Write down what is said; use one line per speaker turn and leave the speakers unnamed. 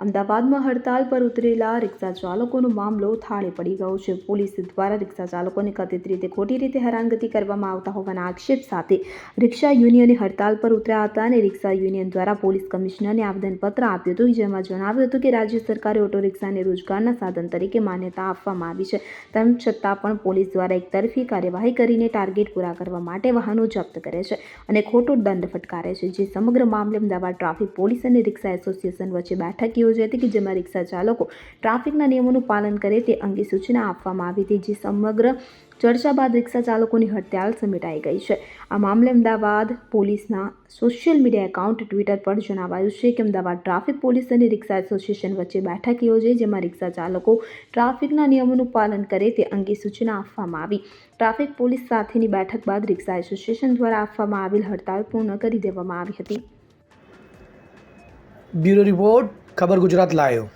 અમદાવાદમાં હડતાલ પર ઉતરેલા રિક્ષા ચાલકોનો મામલો થાળે પડી ગયો છે. પોલીસ દ્વારા રિક્ષા ચાલકોને કથિત રીતે ખોટી રીતે હેરાનગતિ કરવામાં આવતા હોવાના આક્ષેપ સાથે રિક્ષા યુનિયને હડતાલ પર ઉતર્યા હતા અને રિક્ષા યુનિયન દ્વારા પોલીસ કમિશનરને આવેદનપત્ર આપ્યું હતું, જેમાં જણાવ્યું હતું કે રાજ્ય સરકારે ઓટો રિક્ષાને રોજગારના સાધન તરીકે માન્યતા આપવામાં આવી છે. તેમ છતાં પણ પોલીસ દ્વારા એકતરફી કાર્યવાહી કરીને ટાર્ગેટ પૂરા કરવા માટે વાહનો જપ્ત કરે છે અને ખોટો દંડ ફટકારે છે, જે સમગ્ર મામલે અમદાવાદ ટ્રાફિક પોલીસ અને રિક્ષા એસોસિએશન વચ્ચે બેઠક યોજાઈ હતી કે જેમાં રિક્ષા ચાલકો ટ્રાફિકના નિયમોનું પાલન કરે તે અંગે સૂચના આપવામાં આવી હતી, જે સમગ્ર ચર્ચા બાદ રિક્ષા ચાલકોની હડતાલ સમેટાઈ ગઈ છે. આ મામલે અમદાવાદ પોલીસના સોશિયલ મીડિયા એકાઉન્ટ ટ્વિટર પર જણાવાયું છે કે અમદાવાદ ટ્રાફિક પોલીસ અને રિક્ષા એસોસિએશન વચ્ચે બેઠક યોજાઈ, જેમાં રિક્ષા ચાલકો ટ્રાફિકના નિયમોનું પાલન કરે તે અંગે સૂચના આપવામાં આવી. ટ્રાફિક પોલીસ સાથેની બેઠક બાદ રિક્ષા એસોસિએશન દ્વારા આપવામાં આવેલ હડતાલ પૂર્ણ કરી દેવામાં આવી હતી.
Bureau report. ખબર ગુજરાત લાયો.